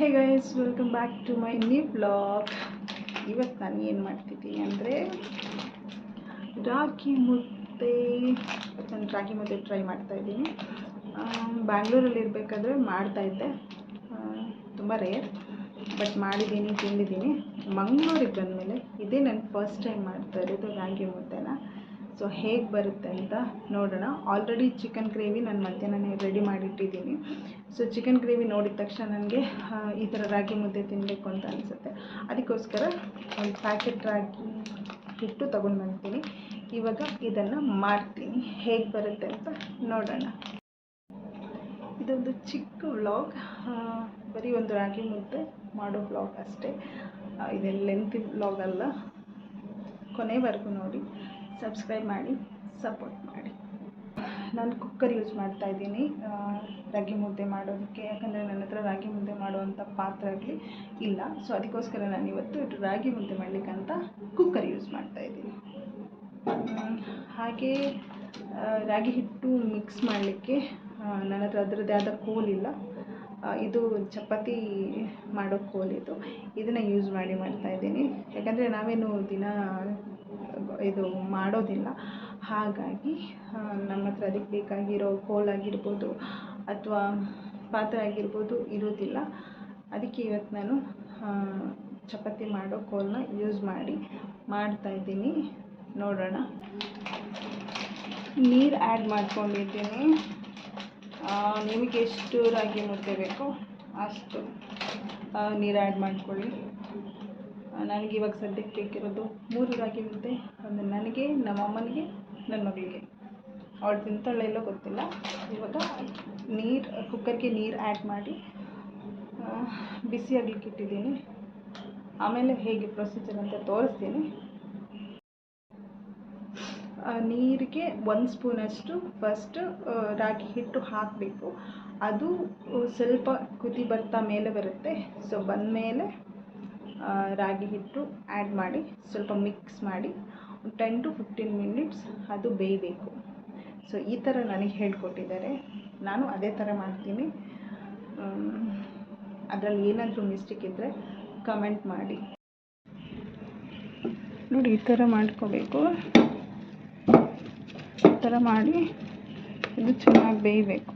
Hey guys welcome back to my new blog ಇವತ್ತು ನಾನು ಏನು ಮಾಡ್ತಿದ್ದೀನಿ ಅಂದರೆ ರಾಗಿ ಮುದ್ದೆ ನಾನು ರಾಗಿ ಮುದ್ದೆ ಟ್ರೈ ಮಾಡ್ತಾಯಿದ್ದೀನಿ ಬ್ಯಾಂಗ್ಳೂರಲ್ಲಿ ಇರಬೇಕಾದ್ರೆ ಮಾಡ್ತಾಯಿದ್ದೆ ತುಂಬ ರೇರ್ ಬಟ್ ಮಾಡಿದ್ದೀನಿ, ತಿಂದಿದ್ದೀನಿ. ಮಂಗಳೂರಿಗೆ ಬಂದಮೇಲೆ ಇದೇ ನಾನು ಫಸ್ಟ್ ಟೈಮ್ ಮಾಡ್ತಾ ಇರೋದು ರಾಗಿ ಸೊ ಹೇಗೆ ಬರುತ್ತೆ ಅಂತ ನೋಡೋಣ. ಆಲ್ರೆಡಿ ಚಿಕನ್ ಗ್ರೇವಿ ನಾನು ಮಧ್ಯಾಹ್ನನೇ ರೆಡಿ ಮಾಡಿಟ್ಟಿದ್ದೀನಿ. ಸೊ ಚಿಕನ್ ಗ್ರೇವಿ ನೋಡಿದ ತಕ್ಷಣ ನನಗೆ ಈ ಥರ ರಾಗಿ ಮುದ್ದೆ ತಿನ್ನಬೇಕು ಅಂತ ಅನಿಸುತ್ತೆ. ಅದಕ್ಕೋಸ್ಕರ ಒಂದು ಪ್ಯಾಕೆಟ್ ರಾಗಿ ಹಿಟ್ಟು ತೊಗೊಂಡು ಬಂತೀನಿ ಇವಾಗ ಇದನ್ನು ಮಾಡ್ತೀನಿ. ಹೇಗೆ ಬರುತ್ತೆ ಅಂತ ನೋಡೋಣ. ಇದೊಂದು ಚಿಕ್ಕ ವ್ಲಾಗ್. ಬರೀ ಒಂದು ರಾಗಿ ಮುದ್ದೆ ಮಾಡೋ ವ್ಲಾಗ್ ಅಷ್ಟೇ. ಇದೆಲ್ಲ ಲೆಂತಿ ವ್ಲಾಗ್ ಅಲ್ಲ. ಕೊನೆವರೆಗೂ ನೋಡಿ. ಸಬ್ಸ್ಕ್ರೈಬ್ ಮಾಡಿ ಸಪೋರ್ಟ್ ಮಾಡಿ. ನಾನು ಕುಕ್ಕರ್ ಯೂಸ್ ಮಾಡ್ತಾ ಇದ್ದೀನಿ. ರಾಗಿ ಮುದ್ದೆ ಮಾಡೋದಕ್ಕೆ, ಯಾಕಂದರೆ ನನ್ನ ಹತ್ರ ರಾಗಿ ಮುದ್ದೆ ಮಾಡುವಂಥ ಪಾತ್ರೆಗಳು ಇಲ್ಲ. ಸೊ ಅದಕ್ಕೋಸ್ಕರ ನಾನು ಇವತ್ತು ರಾಗಿ ಮುದ್ದೆ ಮಾಡಲಿಕ್ಕಂತ ಕುಕ್ಕರ್ ಯೂಸ್ ಮಾಡ್ತಾ ಇದ್ದೀನಿ. ಹಾಗೆ ರಾಗಿ ಹಿಟ್ಟು ಮಿಕ್ಸ್ ಮಾಡಲಿಕ್ಕೆ ನನ್ನ ಹತ್ರ ಅದರದ್ದೇ ಆದ ಕೋಲಿಲ್ಲ ಇದು ಚಪಾತಿ ಮಾಡೋ ಕೋಲಿದು ಇದು. ಇದನ್ನು ಯೂಸ್ ಮಾಡಿ ಮಾಡ್ತಾ ಇದ್ದೀನಿ. ಯಾಕಂದರೆ ನಾವೇನು ದಿನ ಇದು ಮಾಡೋದಿಲ್ಲ. ಹಾಗಾಗಿ ನಮ್ಮ ಹತ್ರ ಅದಕ್ಕೆ ಬೇಕಾಗಿರೋ ಕೋಲ್ ಆಗಿರ್ಬೋದು ಅಥವಾ ಪಾತ್ರೆ ಆಗಿರ್ಬೋದು ಇರೋದಿಲ್ಲ. ಅದಕ್ಕೆ ಇವತ್ತು ನಾನು ಚಪಾತಿ ಮಾಡೋ ಕೋಲನ್ನ ಯೂಸ್ ಮಾಡಿ ಮಾಡ್ತಾಯಿದ್ದೀನಿ ನೋಡೋಣ. ನೀರು ಆ್ಯಡ್ ಮಾಡ್ಕೊಂಡಿದ್ದೀನಿ. ನಿಮಗೆ ಎಷ್ಟು ರಾಗಿ ಮುದ್ದೆ ಬೇಕೋ ಅಷ್ಟು ನೀರು ಆ್ಯಡ್ ಮಾಡ್ಕೊಳ್ಳಿ. ನನಗೆ ಇವಾಗ ಸದ್ಯಕ್ಕೆ ಬೇಕಿರೋದು ಮೂರು ರಾಗಿ ಮುದ್ದೆ, ಒಂದು ನನಗೆ, ನಮ್ಮ ಅಮ್ಮನಿಗೆ, ನನ್ನ ಮಗಳಿಗೆ. ಅವಳು ತಿಂತಾಳೆ ಎಲ್ಲೋ ಗೊತ್ತಿಲ್ಲ. ಇವಾಗ ನೀರು ಕುಕ್ಕರ್ಗೆ ನೀರು ಆ್ಯಡ್ ಮಾಡಿ ಬಿಸಿಯಾಗಲಿಕ್ಕೆ ಇಟ್ಟಿದ್ದೀನಿ. ಆಮೇಲೆ ಹೇಗೆ ಪ್ರೊಸೀಜರ್ ಅಂತ ತೋರಿಸ್ತೀನಿ. ನೀರಿಗೆ ಒಂದು ಸ್ಪೂನಷ್ಟು ಫಸ್ಟ್ ರಾಗಿ ಹಿಟ್ಟು ಹಾಕಬೇಕು. ಅದು ಸ್ವಲ್ಪ ಕುದಿ ಬರ್ತಾ ಮೇಲೆ ಬರುತ್ತೆ. ಸೊ ಬಂದಮೇಲೆ ರಾಗಿ ಹಿಟ್ಟು ಆ್ಯಡ್ ಮಾಡಿ ಸ್ವಲ್ಪ ಮಿಕ್ಸ್ ಮಾಡಿ ಟೆನ್ ಟು ಫಿಫ್ಟೀನ್ ಮಿನಿಟ್ಸ್ ಅದು ಬೇಯಬೇಕು. ಸೊ ಈ ಥರ ನನಗೆ ಹೇಳ್ಕೊಟ್ಟಿದ್ದಾರೆ. ನಾನು ಅದೇ ಥರ ಮಾಡ್ತೀನಿ. ಅದರಲ್ಲಿ ಏನಾದರೂ ಮಿಸ್ಟೇಕ್ ಇದ್ದರೆ ಕಮೆಂಟ್ ಮಾಡಿ. ನೋಡಿ, ಈ ಥರ ಮಾಡ್ಕೋಬೇಕು. ಈ ಥರ ಮಾಡಿ ಇದು ಚೆನ್ನಾಗಿ ಬೇಯಬೇಕು.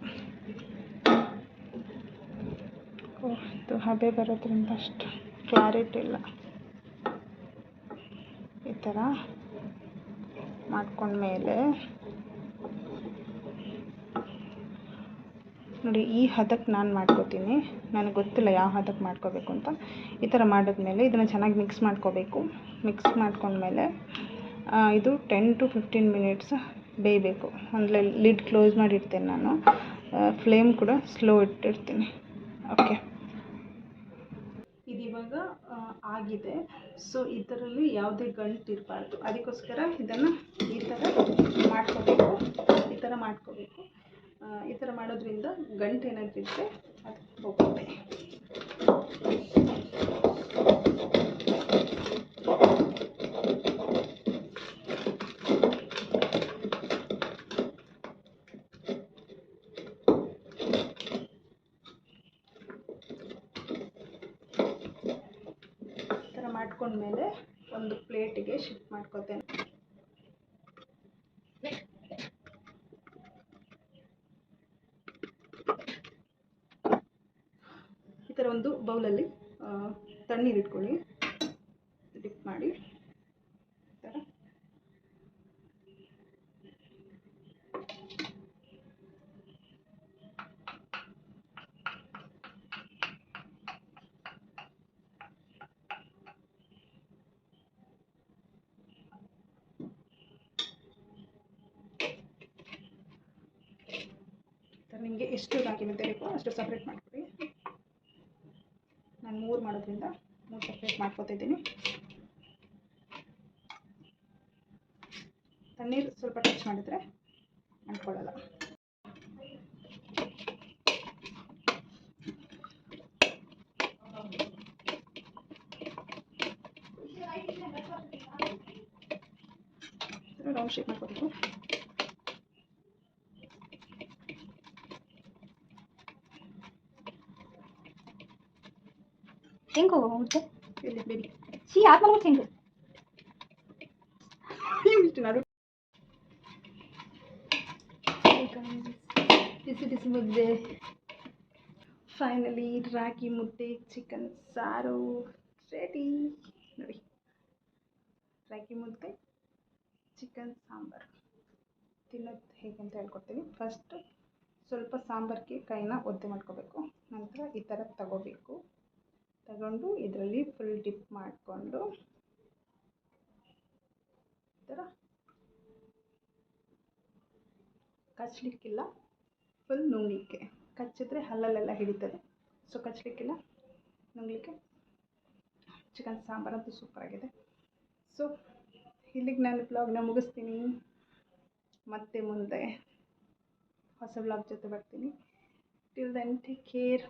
ಇದು ಹಬೆ ಬರೋದ್ರಿಂದ ಅಷ್ಟು. ಕ್ಲಾರಿಟಿ ಇಲ್ಲ. ಈ ಥರ ಮಾಡ್ಕೊಂಡ್ಮೇಲೆ ನೋಡಿ ಈ ಹದಕ್ಕೆ ನಾನು ಮಾಡ್ಕೋತೀನಿ. ನನಗೆ ಗೊತ್ತಿಲ್ಲ ಯಾವ ಹದಕ್ಕೆ ಮಾಡ್ಕೋಬೇಕು ಅಂತ. ಈ ಥರ ಮಾಡಿದ್ಮೇಲೆ ಇದನ್ನು ಚೆನ್ನಾಗಿ ಮಿಕ್ಸ್ ಮಾಡ್ಕೋಬೇಕು. ಮಿಕ್ಸ್ ಮಾಡಿಕೊಂಡ್ಮೇಲೆ ಇದು ಟೆನ್ ಟು ಫಿಫ್ಟೀನ್ ಮಿನಿಟ್ಸ್ ಬೇಯಬೇಕು. ಅಂದರೆ ಲಿಡ್ ಕ್ಲೋಸ್ ಮಾಡಿರ್ತೇನೆ ನಾನು. ಫ್ಲೇಮ್ ಕೂಡ ಸ್ಲೋ ಇಟ್ಟಿರ್ತೀನಿ. ಓಕೆ ಆಗಿದೆ. ಸೊ ಇದರಲ್ಲಿ ಯಾವುದೇ ಗಂಟು ಇರಬಾರ್ದು. ಅದಕ್ಕೋಸ್ಕರ ಇದನ್ನು ಈ ಥರ ಮಾಡ್ಕೋಬೇಕು. ಈ ಥರ ಮಾಡ್ಕೋಬೇಕು. ಈ ಥರ ಮಾಡೋದ್ರಿಂದ ಗಂಟು ಏನಾದರೂ ಇದ್ದರೆ ಅದು ಹೋಗುತ್ತೆ. ಮಾಡ್ಕೊಂಡ್ಮೇಲೆ ಒಂದು ಪ್ಲೇಟಿಗೆ ಶಿಫ್ಟ್ ಮಾಡ್ಕೋತೇನೆ. ಈ ಥರ ಒಂದು ಬೌಲಲ್ಲಿ ತಣ್ಣೀರು ಇಟ್ಕೊಳ್ಳಿ ಡಿಪ್ ಮಾಡಿ. ನಿಮಗೆ ಎಷ್ಟು ರಾಗಿ ಮುದ್ದೆ ಬೇಕೋ ಅಷ್ಟು ಸಪ್ರೇಟ್ ಮಾಡ್ಕೊಡಿ. ನಾನು ಮೂರು ಮಾಡೋದ್ರಿಂದ ಮೂರು ಸಪ್ರೇಟ್ ಮಾಡ್ಕೊತಿದ್ದೀನಿ ತಣ್ಣೀರು ಸ್ವಲ್ಪ ಟಚ್ ಮಾಡಿದರೆ ಅಂಟ್ಕೊಳ್ಳಲ್ಲ ರೌಂಡ್ ಶೇಪ್ ಮಾಡ್ಕೋಬೇಕು. ಹೆಂಗೆ ಹೋಗುತ್ತೆ ಇಲ್ಲಿ ಬೇಬಿ ಸಿ ಯಾಕೆ ಮಾಡ್ಬಿಟ್ಟು ಹೆಂಗೆ ಇಷ್ಟು ನಡು ಬಿಸಿ ಬಿಸಿ ಮುದ್ದೆ ಫೈನಲಿ ರಾಗಿ ಮುದ್ದೆ ಚಿಕನ್ ಸಾರು ರೆಡಿ ನೋಡಿ ರಾಗಿ ಮುದ್ದೆ ಚಿಕನ್ ಸಾಂಬಾರು ತಿನ್ನೋದು ಹೇಗೆ ಅಂತ ಹೇಳ್ಕೊಡ್ತೀನಿ ಫಸ್ಟ್ ಸ್ವಲ್ಪ ಸಾಂಬಾರಿಗೆ ಕೈನ ಒದ್ದೆ ಮಾಡ್ಕೋಬೇಕು ನಂತರ ಈ ಥರ ತಗೋಬೇಕು ತಗೊಂಡು ಇದರಲ್ಲಿ ಫುಲ್ ಡಿಪ್ ಮಾಡಿಕೊಂಡು ಥರ ಕಚ್ಚಲಿಕ್ಕಿಲ್ಲ ಫುಲ್ ನುಂಗ್ಲಿಕ್ಕೆ. ಕಚ್ಚಿದ್ರೆ ಹಲ್ಲಲ್ಲೆಲ್ಲ ಹಿಡಿತದೆ. ಸೊ ಕಚ್ಚಲಿಕ್ಕಿಲ್ಲ ನುಂಗಲಿಕ್ಕೆ ಚಿಕನ್ ಸಾಂಬಾರಂತೂ ಸೂಪರಾಗಿದೆ ಸೊ ಇಲ್ಲಿಗೆ ನಾನು ಬ್ಲಾಗ್ನ ಮುಗಿಸ್ತೀನಿ. ಮತ್ತೆ ಮುಂದೆ ಹೊಸ ಬ್ಲಾಗ್ ಜೊತೆ ಬರ್ತೀನಿ. Till then take care